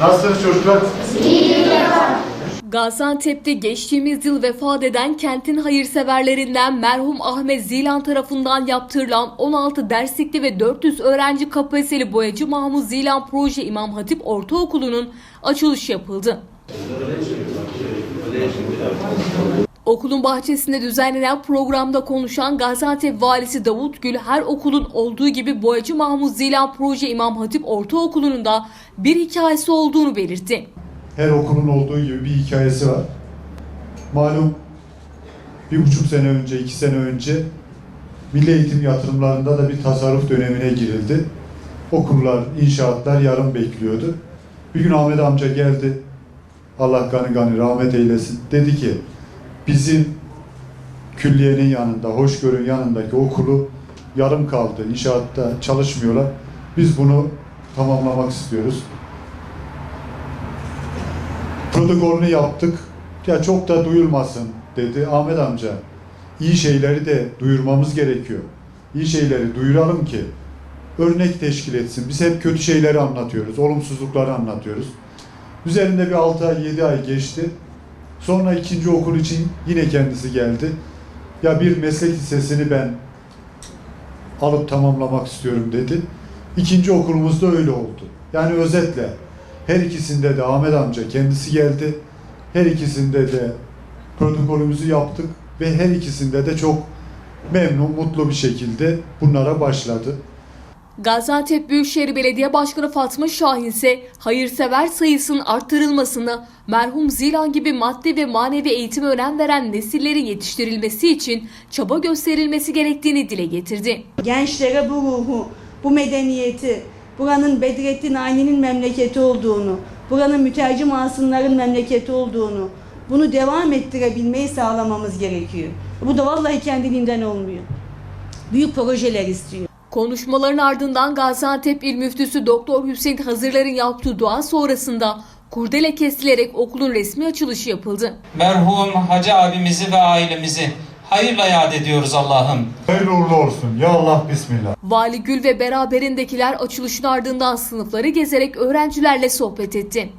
Nasılsınız çocuklar? Gaziantep'te geçtiğimiz yıl vefat eden kentin hayırseverlerinden merhum Ahmet Zilan tarafından yaptırılan 16 derslikli ve 400 öğrenci kapasiteli boyacı Mahmut Zilan Proje İmam Hatip Ortaokulu'nun açılışı yapıldı. Okulun bahçesinde düzenlenen programda konuşan Gaziantep Valisi Davut Gül her okulun olduğu gibi Boyacı Mahmut Zilan Proje İmam Hatip Ortaokulu'nun da bir hikayesi olduğunu belirtti. Her okulun olduğu gibi bir hikayesi var. Malum bir buçuk sene önce, iki sene önce milli eğitim yatırımlarında da bir tasarruf dönemine girildi. Okullar, inşaatlar yarım bekliyordu. Bir gün Ahmet amca geldi. Allah gani gani rahmet eylesin. Dedi ki bizim külliyenin yanında, hoşgörün yanındaki okulu yarım kaldı. İnşaatta çalışmıyorlar. Biz bunu tamamlamak istiyoruz. protokolünü yaptık. Ya çok da duyulmasın dedi Ahmet amca. İyi şeyleri de duyurmamız gerekiyor. İyi şeyleri duyuralım ki örnek teşkil etsin. Biz hep kötü şeyleri anlatıyoruz, olumsuzlukları anlatıyoruz. Üzerinde bir 6 ay, 7 ay geçti. Sonra ikinci okul için yine kendisi geldi. Ya bir meslek lisesini ben alıp tamamlamak istiyorum dedi. İkinci okulumuzda öyle oldu. Yani özetle her ikisinde de Ahmet amca kendisi geldi. Her ikisinde de protokolümüzü yaptık ve her ikisinde de çok memnun, mutlu bir şekilde bunlara başladı. Gaziantep Büyükşehir Belediye Başkanı Fatma Şahin ise hayırsever sayısının arttırılmasını, merhum Zilan gibi maddi ve manevi eğitime önem veren nesillerin yetiştirilmesi için çaba gösterilmesi gerektiğini dile getirdi. gençlere bu ruhu, bu medeniyeti, buranın Bedrettin Ayni'nin memleketi olduğunu, buranın mütercim asınların memleketi olduğunu, bunu devam ettirebilmeyi sağlamamız gerekiyor. Bu da vallahi kendiliğinden olmuyor. Büyük projeler istiyor. Konuşmaların ardından Gaziantep İl Müftüsü Doktor Hüseyin Hazırlar'ın yaptığı dua sonrasında kurdele kesilerek okulun resmi açılışı yapıldı. Merhum hacı abimizi ve ailemizi hayırla yad ediyoruz Allah'ım. Hayırlı uğurlu olsun. Ya Allah Bismillah. Vali Gül ve beraberindekiler açılışın ardından sınıfları gezerek öğrencilerle sohbet etti.